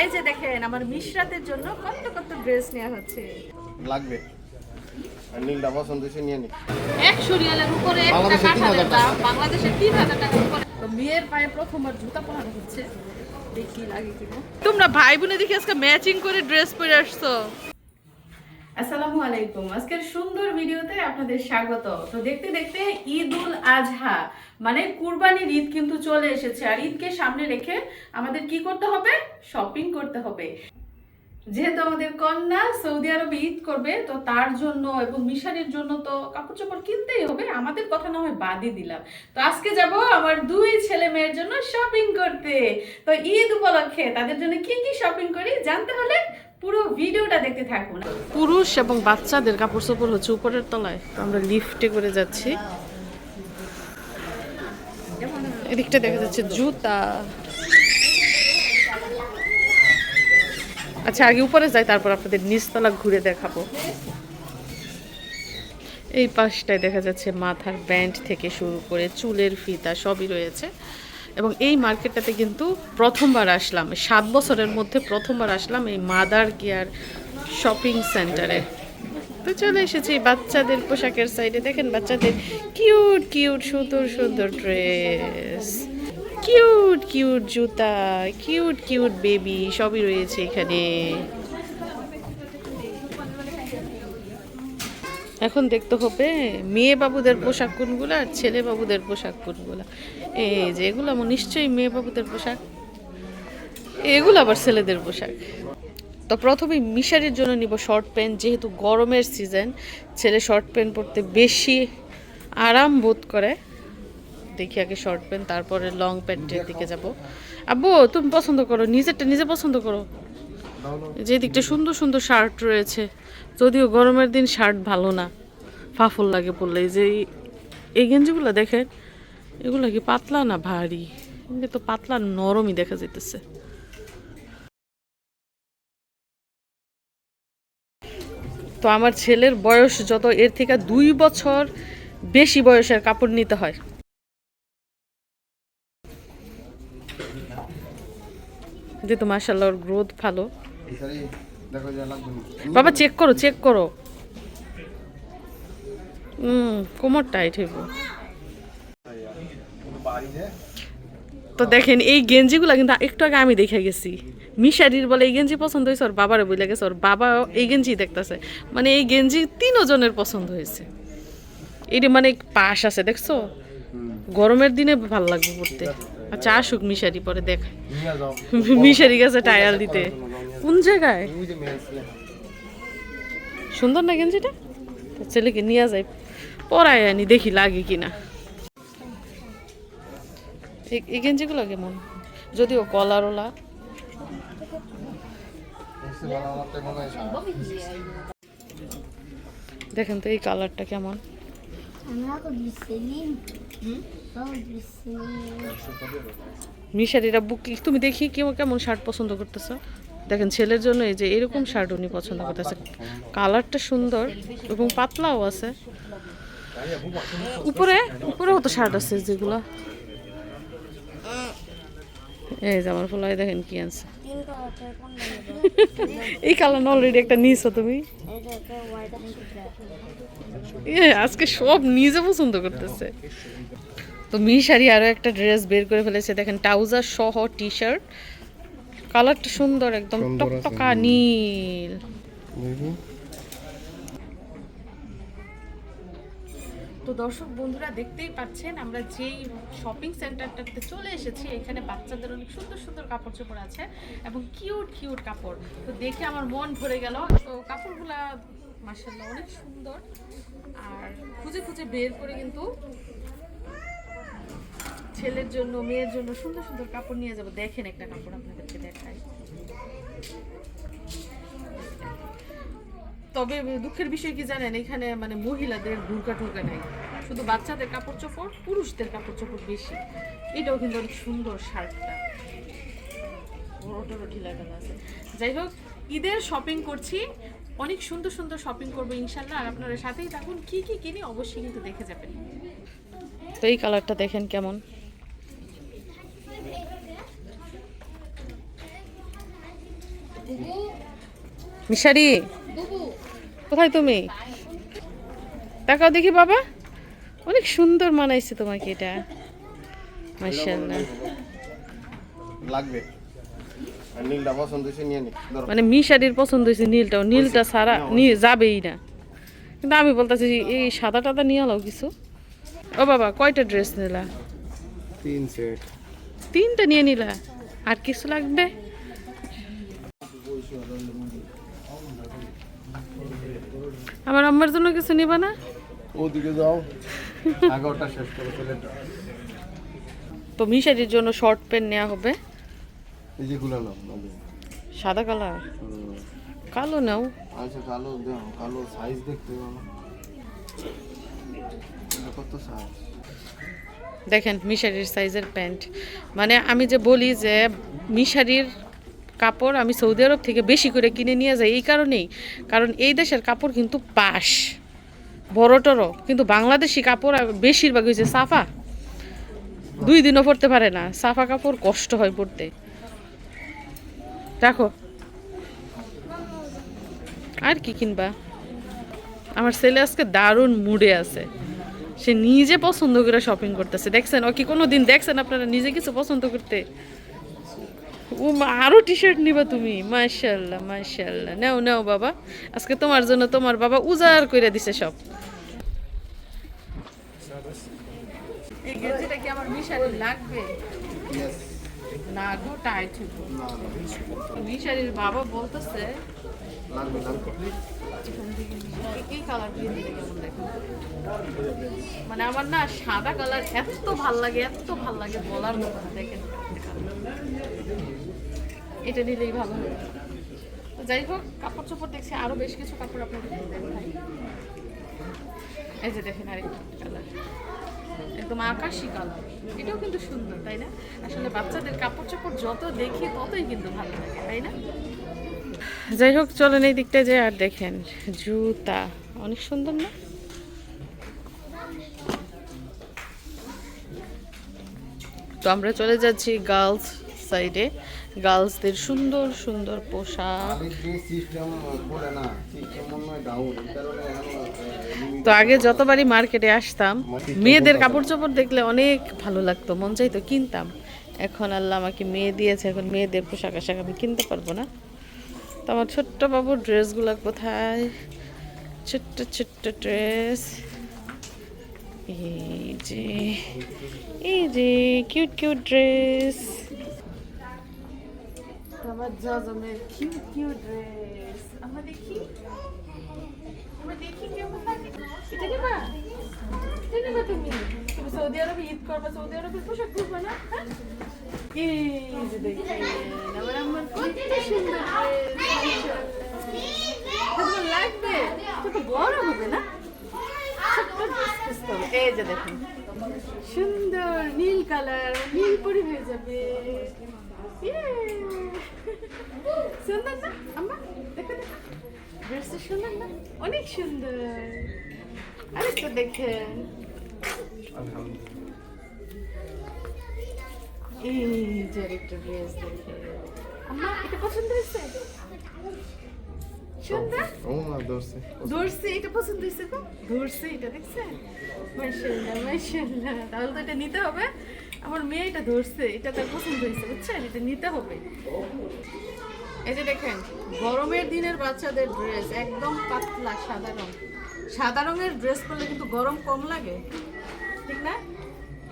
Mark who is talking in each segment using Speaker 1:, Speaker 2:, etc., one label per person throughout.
Speaker 1: এই যে দেখেন আমার মিশরাতের জন্য কত কত ড্রেস নেওয়া হচ্ছে।
Speaker 2: লাগবে। আর নীলটা পছন্দ হয়েছে নিয়ে নি।
Speaker 1: একশো রিয়ালের উপরে একটা কাঁঠালের। দাম বাংলাদেশে তিন হাজার টাকার উপরে। তো মেয়ের পায়ে প্রথমবার জুতা পরানো হচ্ছে। দেখি লাগে কিনা। তোমরা ভাই বোনে দেখি আজকে ম্যাচিং করে ড্রেস পরে আসছো। আসসালামু আলাইকুম। আজকের সুন্দর ভিডিওতে আপনাদের স্বাগত। তো দেখতে দেখতে ঈদ উল আজহা মানে কুরবানির ঈদ কিন্তু চলে এসেছে। আর ঈদকে সামনে রেখে আমাদের কি করতে হবে? শপিং করতে হবে। যেহেতু আমাদের কন্যা সৌদি আরবে ঈদ করবে, তো তার জন্য এবং মিশারির জন্য তো কাপড় চোপড় কিনতেই হবে, আমাদের কথা না হয় বাদই দিলাম। তো আজকে যাব আমার দুই ছেলে মেয়ের জন্য শপিং করতে। তো ঈদ উপলক্ষে তাদের জন্য কি কি শপিং করি জানতে হলে পুরো ভিডিওটা দেখতে থাকুন। পুরুষ এবং বাচ্চাদের কাপড় চোপড় হচ্ছে উপরের তলায়। আমরা লিফটে করে যাচ্ছি। এদিকটা দেখা যাচ্ছে জুতা। আচ্ছা আগে উপরে যাই, তারপর আপনাদের নিচতলা ঘুরে দেখাবো। এই পাশটায় দেখা যাচ্ছে মাথার ব্যান্ড থেকে শুরু করে চুলের ফিতা সবই রয়েছে। এবং এই মার্কেটটাতে কিন্তু প্রথমবার আসলাম, সাত বছরের মধ্যে প্রথমবার আসলাম এই মাদার কেয়ার শপিং সেন্টারে। তো চলে এসেছি বাচ্চাদের পোশাকের সাইডে। দেখেন বাচ্চাদের কিউট কিউট সুন্দর সুন্দর ড্রেস কিউট কিউট জুতা কিউট কিউট বেবি সবই রয়েছে এখানে। এখন দেখতে হবে মেয়ে বাবুদের পোশাক কোনগুলো আর ছেলে বাবুদের পোশাক কোনগুলো। এই যে এগুলো আমার নিশ্চয়ই মেয়ে বাবুদের পোশাক, এগুলো আবার ছেলেদের পোশাক। তো প্রথমে মিশারির জন্য নিব শর্ট প্যান্ট যেহেতু গরমের সিজন ছেলে শর্ট প্যান্ট পরতে বেশি আরাম বোধ করে। দেখি আগে শর্ট প্যান্ট তারপরে লং প্যান্টের দিকে যাব। আব্বু তুমি পছন্দ করো নিজেরটা নিজে পছন্দ করো। যে দিকটা সুন্দর সুন্দর শার্ট রয়েছে। যদিও গরমের দিন শার্ট ভালো না। ফাফল লাগে পড়লে এই যে এই- গেঞ্জিগুলো দেখেন এগুলো কি পাতলা না ভারী? এগুলো তো পাতলা নরমই দেখা যাইতেছে। তো আমার ছেলের বয়স যত এর থেকে দুই বছর বেশি বয়সের কাপড় নিতে হয়। যেহেতু মার্শাল্লাহ ওর গ্রোথ ভালো। বাবা চেক করো চেক করো। হুম কোমর টাইট হইব। তো দেখেন এই গেঞ্জিগুলো কিন্তু একটু আগে আমি দেখে গেছি। মিশারির বলে এই গেঞ্জি পছন্দ হয়েছে ওর বাবারে বলে গেছে ওর বাবা এই গেঞ্জি দেখতেছে। মানে এই গেঞ্জি তিনজনের পছন্দ হয়েছে। এটি মানে পাশ আছে দেখছ? গরমের দিনে ভালো লাগবে পড়তে। আচ্ছা আসুক মিশারি পরে দেখ মিশারি গেছে টায়াল দিতে। কোন জায়গায়। সুন্দর না গেঞ্জিটা? তো ছেলেকে নিয়ে যাই। পরাই আনি দেখি লাগে কিনা। এই- এই গেঞ্জিগুলো কেমন? যদিও কলার ওলা
Speaker 2: এসে ভালো আমারটা সাদা।
Speaker 1: দেখেন তো এই কালারটা কেমন? মিশারিরা বুক তুমি দেখি কেউ কেমন শার্ট পছন্দ করতেছো? দেখেন, ছেলের জন্য এই যে এরকম শার্ট উনি পছন্দ করতেছে। কালারটা সুন্দর এবং পাতলাও আছে। উপরে উপরেও তো শার্ট আছে যেগুলো? এই যে আমার ফলাই দেখেন কি আছে এই কালার অলরেডি একটা নিয়েছো তুমি? আজকে সব নিজে পছন্দ করতেছে। তো মিশারি আরও একটা ড্রেস বের করে ফেলেছে। দেখেন ট্রাউজার সহ টি শার্ট কালারটা সুন্দর একদম টকটকা নীল। তো দর্শক বন্ধুরা দেখতেই পাচ্ছেন আমরা যেই শপিং সেন্টারটাতে চলে এসেছি এখানে বাচ্চাদের অনেক সুন্দর সুন্দর কাপড় চোপড় আছে এবং কিউট কিউট কাপড়। তো দেখে আমার মন ভরে গেল। তো কাপড়গুলা মার্শাল্লাহ অনেক সুন্দর। আর খুঁজে খুঁজে বের করে কিন্তু ছেলের জন্য, মেয়ের জন্য সুন্দর সুন্দর কাপড় নিয়ে যাব। দেখেন একটা কাপড় আপনাদেরকে দেখাই। তবে দুঃখের বিষয় কি জানেন, এখানে মানে মহিলাদের ভুরকা টুরকা নাই। শুধু বাচ্চাদের কাপড় চোপড়, পুরুষদের কাপড় চোপড় বেশি। এটাও কিন্তু অনেক সুন্দর শার্টটা। আছে? যাই হোক, ঈদের শপিং করছি। অনেক সুন্দর সুন্দর শপিং করব ইনশাল্লাহ। আর আপনারা সাথেই থাকুন। কি কি কিনি অবশ্যই কিন্তু দেখে যাবেন। তো এই কালারটা দেখেন কেমন। মিশারি কোথায় তুমি? তাকাও দেখি বাবা। অনেক সুন্দর মানাইছে তোমাকে এটা। মাশাআল্লাহ।
Speaker 2: লাগবে। নীলটা পছন্দ হয়েছে নিয়ে নি।
Speaker 1: মানে মিশারির পছন্দ হয়েছে নীলটাও। নীলটা সারা নিয়ে যাবেই না। কিন্তু আমি বলতেছি এই সাদা টাদা নিয়ে আলো কিছু। ও বাবা কয়টা ড্রেস নিলা?
Speaker 2: তিন সেট।
Speaker 1: তিনটা নিয়ে নিলা। আর কিছু লাগবে? আমার আম্মার জন্য কিছু নিবা না?
Speaker 2: ওদিকে যাও। আগে ওটা শেষ করো ছেলেটা
Speaker 1: তো মিশারির জন্য শর্ট প্যান্ট নেওয়া হবে।
Speaker 2: এই যে গুলো নাও নাও।
Speaker 1: সাদা কালার? কালো নাও।
Speaker 2: আচ্ছা কালো দেখো কালো সাইজ দেখতে পাবো। এটা কত সাইজ
Speaker 1: দেখেন মিশারির সাইজের প্যান্ট মানে আমি যে বলি যে মিশারির কাপড় আমি সৌদি আরব থেকে বেশি করে কিনে নিয়ে যাই এই কারণেই। কারণ এই দেশের কাপড় কিন্তু পাশ। বড় টড়ো কিন্তু বাংলাদেশি কাপড় বেশিরভাগ হয়েছে সাফা। দুই দিনও পরতে পারে না। সাফা কাপড় কষ্ট হয় পরতে। রাখো আর কি কিনবা? আমার ছেলে আজকে দারুণ মুডে আছে। সে নিজে পছন্দ করে শপিং করতেছে। দেখছেন? ও কি কোনো দিন দেখছেন আপনারা নিজে কিছু পছন্দ করতে? ও মা, আরও টি শার্ট নিবা তুমি। মাশাল্লাহ মাশাল্লাহ নাও নাও বাবা। আজকে তোমার জন্য তোমার বাবা উজাড় করে দিছে সব। বাবা বলতেছে মানে আমার না সাদা কালার এত ভালো লাগে এত ভালো লাগে বলার মতো দেখেন। এটা নিলেই ভালো হবে। যাই হোক কাপড় চোপড় দেখছি, আরও বেশ কিছু কাপড় আপনাকে আপনাদের দেখাই। এই যে দেখেন আরেকটা কালার একদম আকাশি কালার এটাও কিন্তু সুন্দর, তাই না? আসলে বাচ্চাদের কাপড় চোপড় যত দেখি, ততই কিন্তু ভালো লাগে, তাই না? যাই হোক, চলেন এই দিকটা যে, আর দেখেন, জুতা। অনেক সুন্দর না? তো আমরা চলে যাচ্ছি গার্লস সাইডে। গার্লসদের সুন্দর সুন্দর পোশাক। তো আগে যতবারই মার্কেটে আসতাম মেয়েদের কাপড় চোপড় দেখলে অনেক ভালো লাগতো মন চাইতো কিনতাম। এখন আল্লাহ আমাকে মেয়ে দিয়েছে এখন মেয়েদের পোশাক আশাক আমি কিনতে পারব না। তো আমার ছোট্ট বাবুর ড্রেসগুলো কোথায়? ছোট্ট ছোট্ট ড্রেস। এই যে এই যে কিউট কিউট ড্রেস। আমার জজমের কিউট কিউট ড্রেস আমরা দেখি? আমরা দেখি কেমন লাগে এটা তুমি? তুমি সৌদি ঈদ সৌদি হ্যাঁ? সুন্দর তো বড় হবে না? যে সুন্দর নীল কালার, নীল পরি হয়ে যাবে! সুন্দর না? আম্মা দেখো দেখো। ড্রেসটা সুন্দর না? অনেক সুন্দর। আরেকটা দেখেন এই যে আরেকটা ড্রেস দেখেন আম্মা এটা পছন্দ হয়েছে? সুন্দর?
Speaker 2: ও না
Speaker 1: এটা পছন্দ হয়েছে তো ধরছে এটা দেখছেন? মাশাআল্লাহ মাশাআল্লাহ। তাহলে তো এটা নিতে হবে। আমার মেয়ে এটা ধরছে, এটা তার পছন্দ হয়েছে, বুঝছেন? এটা নিতে হবে। এই যে দেখেন, গরমের দিনের বাচ্চাদের ড্রেস একদম পাতলা, সাদা রং। সাদা রঙের ড্রেস পরলে কিন্তু গরম কম লাগে, ঠিক না?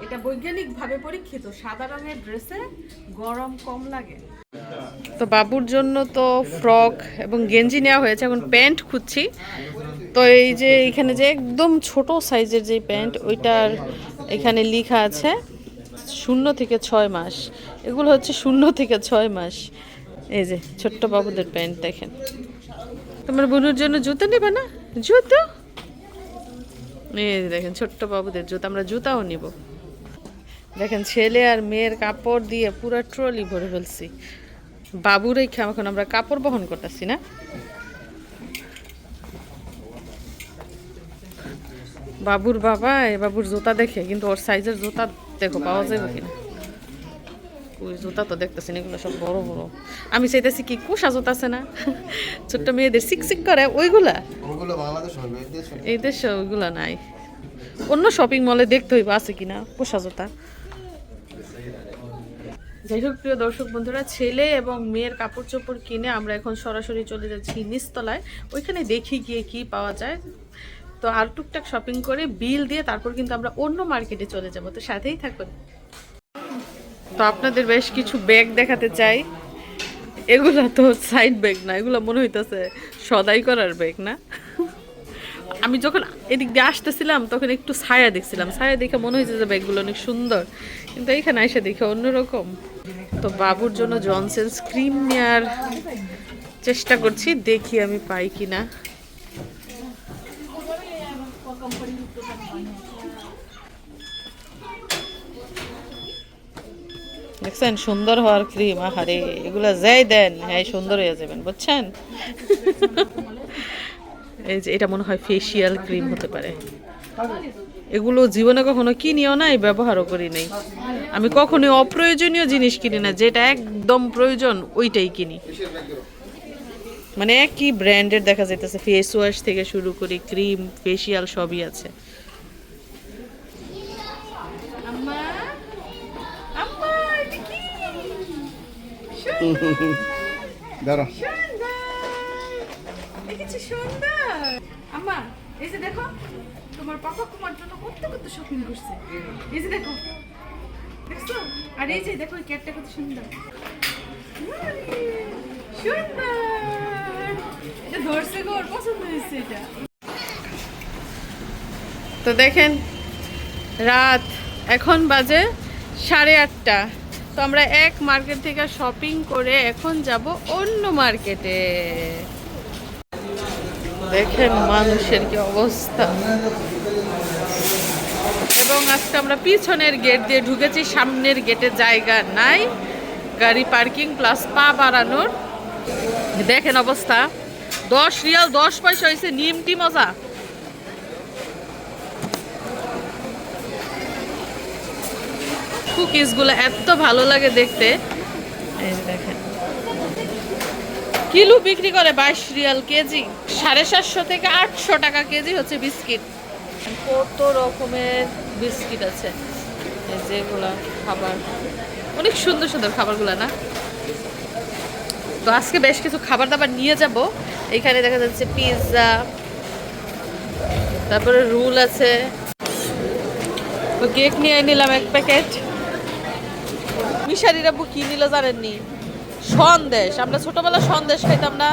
Speaker 1: এটা বৈজ্ঞানিকভাবে পরীক্ষিত, সাদা রঙের ড্রেসে গরম কম লাগে। তো বাবুর জন্য তো ফ্রক এবং গেঞ্জি নেওয়া হয়েছে, এখন প্যান্ট খুঁজছি। তো এই যে এখানে যে একদম ছোট সাইজের যে প্যান্ট, ওইটার এখানে লেখা আছে শূন্য থেকে ছয় মাস। এগুলো হচ্ছে শূন্য থেকে ছয় মাস। এই যে, ছোট্ট বাবুদের প্যান্ট দেখেন। তোমার বোনের জন্য জুতো নেবে না? জুতো? এই দেখেন, ছোট্ট বাবুদের জুতো, আমরা জুতাও নিব। দেখেন, ছেলে আর মেয়ের কাপড় দিয়ে পুরো ট্রলি ভরে ফেলছি। বাবুর এই এখন আমরা কাপড় বহন করতেছি না? বাবুর বাবা এ বাবুর জুতা দেখে কিন্তু ওর সাইজের জুতা দেখো পাওয়া যাবে কিনা? ওই জুতা তো দেখতেছেন এগুলো সব বড় বড়। আমি চাইতেছি কি কুষা জুতা আছে না? ছোট্ট মেয়েদের সিক সিক করে ওইগুলা?
Speaker 2: ওগুলো বাংলাদেশ হবে এই দেশ
Speaker 1: এই দেশে ওইগুলা নাই। অন্য শপিং মলে দেখতে হইব আছে কিনা পোষা জুতা? যাই হোক প্রিয় দর্শক বন্ধুরা ছেলে এবং মেয়ের কাপড় চোপড় কিনে আমরা এখন সরাসরি চলে যাচ্ছি নিচতলায়। ওইখানে দেখি গিয়ে কি পাওয়া যায়। তো আর টুকটাক শপিং করে বিল দিয়ে তারপর কিন্তু আমরা অন্য মার্কেটে চলে যাব। তো সাথেই থাকুন। তো আপনাদের বেশ কিছু ব্যাগ দেখাতে চাই। এগুলা তো সাইড ব্যাগ না, এগুলো মনে হইতেছে সদাই করার ব্যাগ না। আমি যখন এদিক দিয়ে আসতেছিলাম, তখন একটু ছায়া দেখছিলাম। ছায়া দেখে মনে হয়েছে যে ব্যাগগুলো অনেক সুন্দর। কিন্তু এইখানে এসে দেখে অন্যরকম। তো বাবুর জন্য জনসেন্স ক্রিম নেওয়ার চেষ্টা করছি, দেখি আমি পাই কিনা। দেখছেন? সুন্দর হওয়ার ক্রিম আহারে, এগুলা যাই দেন হ্যাঁ সুন্দর হয়ে যাবেন, বুঝছেন? এই যে এটা মনে হয় ফেসিয়াল ক্রিম হতে পারে। এগুলো জীবনে কখনো কিনিও নাই, ব্যবহারও করি নাই। আমি কখনোই অপ্রয়োজনীয় জিনিস কিনি না, যেটা একদম প্রয়োজন, ওইটাই কিনি। মানে একই ব্র্যান্ডের দেখা যাইতেছে ফেস ওয়াশ থেকে শুরু করে ক্রিম ফেসিয়াল সবই আছে আম্মা আম্মা এটা কি
Speaker 2: দাঁড়া
Speaker 1: দেখেছি সুন্দর আম্মা এই যে দেখো তোমার পাপা তোমার জন্য কত কত শপিং করছে। এই যে দেখো দেখছ? আর এই যে দেখো ক্যাটটা কত সুন্দর। সুন্দর এটা ধরছে গো পছন্দ হয়েছে এটা। তো দেখেন রাত এখন বাজে সাড়ে আটটা। তো আমরা এক মার্কেট থেকে শপিং করে এখন যাব অন্য মার্কেটে। দেখেন মানুষের কি অবস্থা। এবং আজকে আমরা পিছনের গেট দিয়ে ঢুকেছি, সামনের গেটে জায়গা নাই। গাড়ি পার্কিং প্লাস পা বাড়ানোর। দেখেন অবস্থা। দশ রিয়াল দশ পয়সা হয়েছে, নিমটি মজা। কুকিজগুলো এত ভালো লাগে দেখতে। এই দেখেন। কিলো বিক্রি করে বাইশ রিয়াল কেজি, সাড়ে সাতশো থেকে আটশো টাকা কেজি হচ্ছে বিস্কিট। কত রকমের বিস্কিট আছে। যেগুলা খাবার। অনেক সুন্দর সুন্দর খাবারগুলো না? তো আজকে বেশ কিছু খাবার দাবার নিয়ে যাব। এখানে দেখা যাচ্ছে পিৎজা, তারপরে রুল আছে। তো কেক নিয়ে নিলাম এক প্যাকেট। মিশারিরা বু কি নিল জানেননি? সন্দেশ, আমরা ছোটবেলা সন্দেশ খাইতাম না?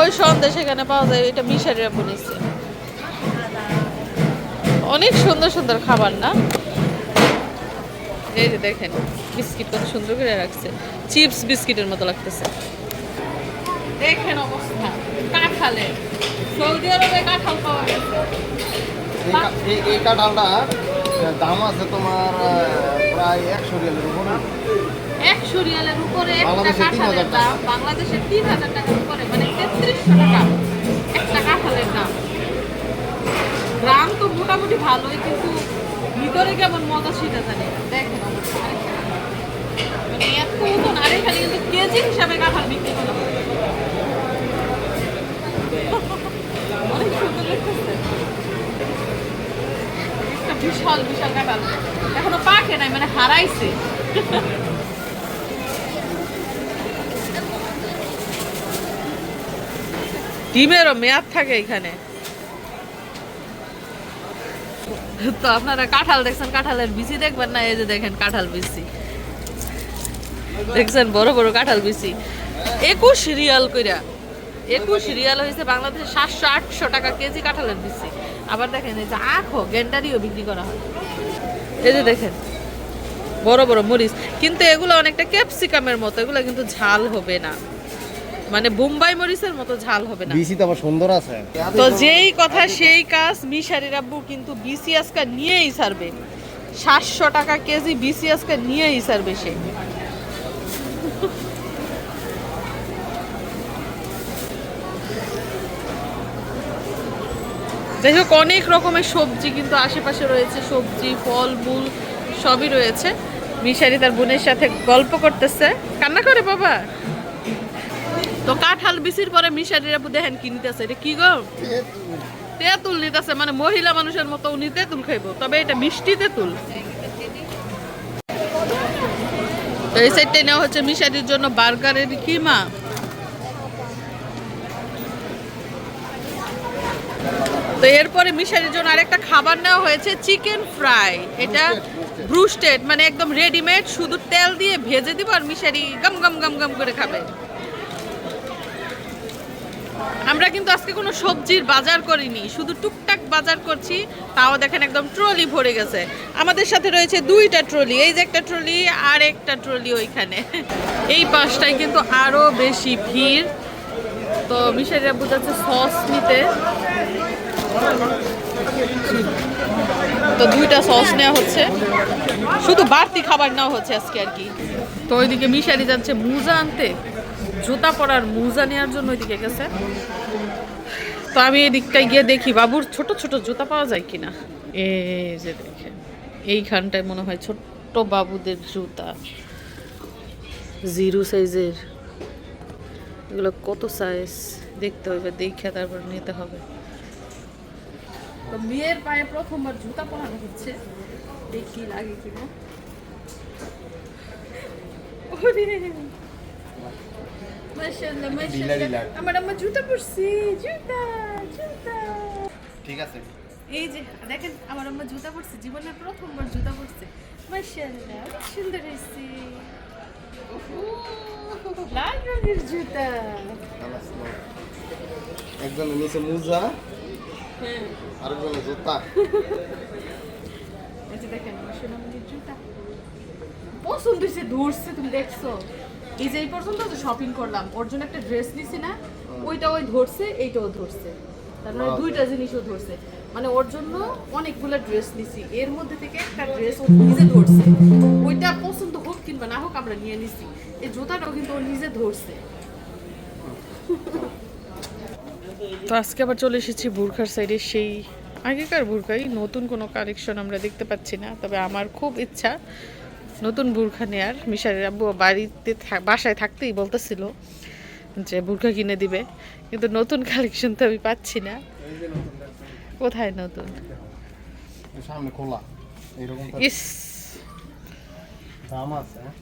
Speaker 1: ওই সন্দেশ এখানে পাওয়া যায়, এটা মিশারিরা বলেছে অনেক সুন্দর সুন্দর খাবার না? এই যে দেখেন, বিস্কিট কত সুন্দর করে রাখছে। চিপস বিস্কিটের মতো লাগতেছে। দেখেন অবস্থা কাঁঠালে সৌদি আরবে কাঁঠাল পাওয়া গেছে।
Speaker 2: এই কাঁঠালটা দাম আছে তোমার প্রায় একশো রিয়ালের উপরে।
Speaker 1: একশো রিয়ালের উপরে
Speaker 2: বাংলাদেশে তিন হাজার
Speaker 1: দাম বাংলাদেশে তিন হাজার টাকার উপরে মানে তেত্রিশশো টাকা একটা কাঁঠালের দাম। দাম তো মোটামুটি ভালোই কিন্তু ভিতরে কেমন মজা সেটা জানি। দেখেন। মানে এত ওজন আর এখানে কিন্তু কেজি হিসাবে কাঁঠাল বিক্রি করা হয়। অনেক সুন্দর লাগতেছে বিশাল বিশাল কাঁঠাল এখনও নাই মানে হারাইছে। ডিমেরও মেয়াদ থাকে এখানে। তো আপনারা কাঁঠাল দেখছেন, কাঁঠালের বিচি দেখবেন না? এই যে দেখেন কাঁঠাল বিচি। দেখছেন বড় বড় কাঁঠাল বিচি। একুশ রিয়াল কইরা। একুশ রিয়াল হয়েছে বাংলাদেশে সাতশো আটশো টাকা কেজি কাঁঠালের বিচি। আবার দেখেন এই যে আখো গেন্ডারিও বিক্রি করা হয়। এই যে দেখেন বড় বড় মরিচ। কিন্তু এগুলো অনেকটা ক্যাপসিকামের মতো এগুলো কিন্তু ঝাল হবে না। মানে বোম্বাই মরিচের মতো ঝাল হবে না।
Speaker 2: বিসি তো আবার সুন্দর আছে।
Speaker 1: তো যেই কথা সেই কাজ মিশারির আব্বু কিন্তু বিসিএসকা নিয়েই ছাড়বে। সাতশো টাকা কেজি বিসিএসকা নিয়েই ছাড়বে সে। যাই হোক, অনেক রকমের সবজি কিন্তু আশেপাশে রয়েছে। সবজি, ফল, মূল সবই রয়েছে। মিশারি তার বোনের সাথে গল্প করতেছে। কান্না করে বাবা। তো কাঁঠাল বিচির পরে মিশারিরা আপু দেখেন কি নিতেছে। এটা কি গো? তেঁতুল নিতেছে। মানে মহিলা মানুষের মতো উনি তেঁতুল খাইবো। তবে এটা মিষ্টি তেঁতুল। তো এই সাইডটাই নেওয়া হচ্ছে মিশারির জন্য বার্গারের কিমা। তো এরপরে মিশারির জন্য আরেকটা খাবার নেওয়া হয়েছে চিকেন ফ্রাই এটা ব্রুস্টেড মানে একদম রেডিমেড শুধু তেল দিয়ে ভেজে দিব আর মিশারি গম গম গম গম করে খাবে। আমরা কিন্তু আজকে কোনো সবজির বাজার করিনি শুধু টুকটাক বাজার করছি তাও দেখেন একদম ট্রলি ভরে গেছে। আমাদের সাথে রয়েছে দুইটা ট্রলি এই যে একটা ট্রলি আর একটা ট্রলি ওইখানে। এই পাশটায় কিন্তু আরও বেশি ভিড়। তো মিশারিরা বোঝাচ্ছে সস নিতে। তো দুইটা সস নেওয়া হচ্ছে। শুধু বাড়তি খাবার নেওয়া হচ্ছে আজকে আর কি। তো ওইদিকে মিশারি যাচ্ছে মুজা আনতে। জুতা পরার মুজা নেওয়ার জন্য ওইদিকে গেছে। তো আমি এই দিকটায় গিয়ে দেখি, বাবুর ছোট ছোট জুতা পাওয়া যায় কিনা? এ যে দেখে এইখানটায় মনে হয় ছোট্ট বাবুদের জুতা। জিরো সাইজের। এগুলো কত সাইজ দেখতে হবে, দেখে তারপর নিতে হবে। তো মেয়ের পায়ে প্রথমবার জুতা পরানো হচ্ছে। দেখি লাগে কিনা আমার আম্মা জুতা পরছে। জুতা জুতা।
Speaker 2: ঠিক আছে।
Speaker 1: এই যে দেখেন আমার আম্মা জুতা পরছে। জীবনের প্রথমবার জুতা পরছে। মাশাআল্লাহ অনেক সুন্দর হয়েছে। লাল রঙের জুতা।
Speaker 2: খালাস নিচে মুজা। আরেকজনের জুতা।
Speaker 1: এই যে দেখেন সোনামণির জুতা। পছন্দ হয়েছে ধরছে তুমি দেখছ? এই যে এই পর্যন্ত তো শপিং করলাম ওর জন্য একটা ড্রেস নিছি না ওইটা ওই ধরছে এইটাও ধরছে। তার মানে দুইটা জিনিসও ধরছে। মানে ওর জন্য অনেকগুলো ড্রেস নিছি। এর মধ্যে থেকে একটা ড্রেস ও নিজে ধরছে। ওইটা পছন্দ হোক কিংবা না হোক আমরা নিয়ে নিছি। এই জুতাটাও কিন্তু ও নিজে ধরছে। তো আজকে আবার চলে এসেছি বুরখার সাইডে সেই আগেকার বুরখাই নতুন কোনো কালেকশন আমরা দেখতে পাচ্ছি না তবে আমার খুব ইচ্ছা নতুন বুরখা নেয়ার। মিশারের আব্বু বাড়িতে বাসায় থাকতেই বলতেছিল যে বুরখা কিনে দিবে কিন্তু নতুন কালেকশন তো আমি পাচ্ছি না। কোথায় নতুন?
Speaker 2: সামনে খোলা।
Speaker 1: ইস।
Speaker 2: দাম আছে হ্যাঁ?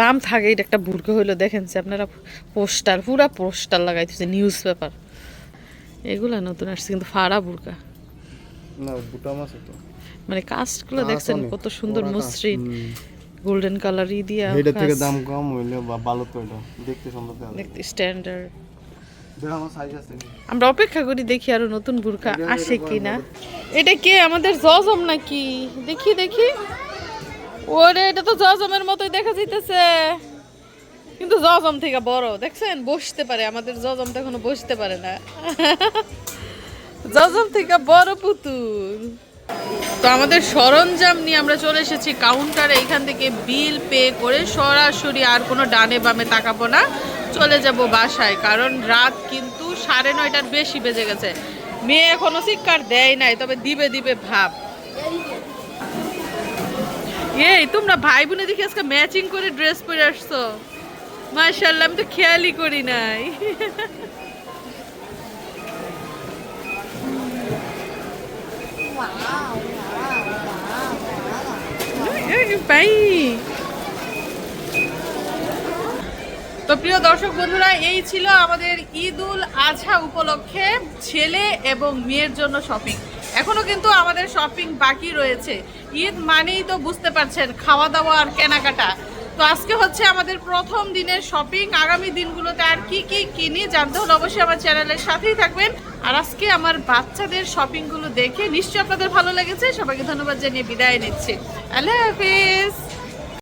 Speaker 1: দাম থাকে এটা একটা বুরখা হইল দেখেন যে আপনারা পোস্টার পুরা পোস্টার লাগাইতেছে নিউজ পেপার এগুলা নতুন আসছে কিন্তু ফাড়া বুরকা।
Speaker 2: না বুটাম আছে তো
Speaker 1: মানে কাস্টগুলো দেখছেন কত সুন্দর মসৃণ। গোল্ডেন কালারই দিয়া
Speaker 2: এইটা থেকে দাম কম হইলে বা ভালো তো এটা দেখতে সুন্দর দেখা
Speaker 1: দেখতে স্ট্যান্ডার্ড
Speaker 2: দেখ সাইজ আছে।
Speaker 1: আমরা অপেক্ষা করি দেখি আরও নতুন বুরকা আসে কিনা। এটা কে? আমাদের জজম নাকি? দেখি দেখি। ওরে এটা তো জজমের মতোই দেখা যাইতেছে। কিন্তু জজম থেকে বড়। দেখছেন? বসতে পারে। আমাদের জজম তো এখনও বসতে পারে না। জজম থেকে বড় পুতুল। তো আমাদের সরঞ্জাম নিয়ে আমরা চলে এসেছি কাউন্টারে এখান থেকে বিল পে করে সরাসরি আর কোনো ডানে বামে তাকাবো না। চলে যাব বাসায়। কারণ রাত কিন্তু সাড়ে নয়টার বেশি বেজে গেছে। মেয়ে এখনও শিক্ষার দেয় নাই, তবে দিবে দিবে ভাব। এই, তোমরা ভাই বোনে দেখি আজকে ম্যাচিং করে ড্রেস পরে আসছো। মাশাল্লাহ আমি তো খেয়ালই করি নাই। তো প্রিয় দর্শক বন্ধুরা, এই ছিল আমাদের ঈদ উল আজহা উপলক্ষে ছেলে এবং মেয়ের জন্য শপিং এখনও কিন্তু আমাদের শপিং বাকি রয়েছে। ঈদ মানেই তো বুঝতে পারছেন খাওয়া দাওয়া আর কেনাকাটা। তো আজকে হচ্ছে আমাদের প্রথম দিনের শপিং। আগামী দিনগুলোতে আর কি কি কিনি জানতে হলে অবশ্যই আমার চ্যানেলের সাথেই থাকবেন। আর আজকে আমার বাচ্চাদের শপিংগুলো দেখে নিশ্চয়ই আপনাদের ভালো লেগেছে। সবাইকে ধন্যবাদ জানিয়ে বিদায় নিচ্ছি। আল্লাহ হাফিজ।